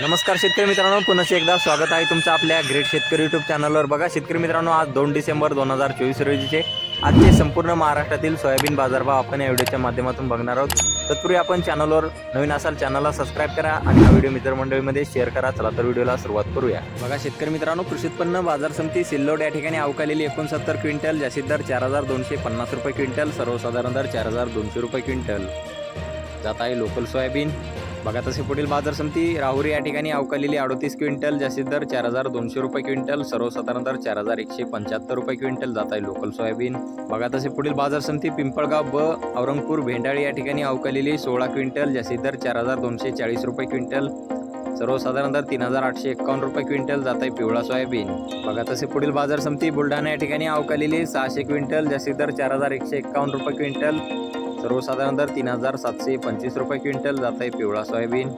नमस्कार शेतकरी मित्रांनो पुन्हा एकदा स्वागत आहे तुमचं आपल्या ग्रेट शेतकरी युट्यूब चॅनलवर बघा शेतकरी मित्रांनो आज दोन डिसेंबर दोन हजार चोवीस रोजीचे आजचे संपूर्ण महाराष्ट्रातील सोयाबीन बाजारभाव आपण या व्हिडिओच्या माध्यमातून बघणार आहोत. तत्पूर्वी आपण चॅनलवर नवीन असाल चॅनलला सबस्क्राईब करा आणि हा व्हिडिओ मित्रमंडळीमध्ये शेअर करा. चला तर व्हिडिओला सुरुवात करूया. बघा शेतकरी मित्रांनो कृषी उत्पन्न बाजार समिती सिल्लोड या ठिकाणी अवकालेली एकोणसत्तर क्विंटल जास्तीत दर चार हजार दोनशे पन्नास रुपये क्विंटल सर्वसाधारण दर चार हजार दोनशे रुपये क्विंटल. जात आहे लोकल सोयाबीन. बघा तसे पुढील बाजार समिती राहुरी या ठिकाणी अवकालेली अडोतीस क्विंटल जास्तीत दर चार हजार दोनशे रुपये क्विंटल सर्वसाधारण दर चार हजार एकशे पंच्याहत्तर रुपये क्विंटल जात आहे लोकल सोयाबीन. बघा तसे पुढील बाजार समिती पिंपळगाव ब औरंगपूर भेंडाळी या ठिकाणी अवकालेली सोळा क्विंटल जास्तीत दर चार हजार दोनशे चाळीस रुपये क्विंटल सर्वसाधारण दर तीन हजार आठशे एक्कावन्न रुपये क्विंटल जात आहे पिवळा सोयाबीन. बघा तसे पुढील बाजार समिती बुलढाणा या ठिकाणी अवकालेली सहाशे क्विंटल जास्तीत दर चार हजार एकशे एक्कावन्न रुपये क्विंटल सर्वसाधारण दर तीन हजार सातशे पंचवीस रुपये क्विंटल जात आहे पिवळा सोयाबीन.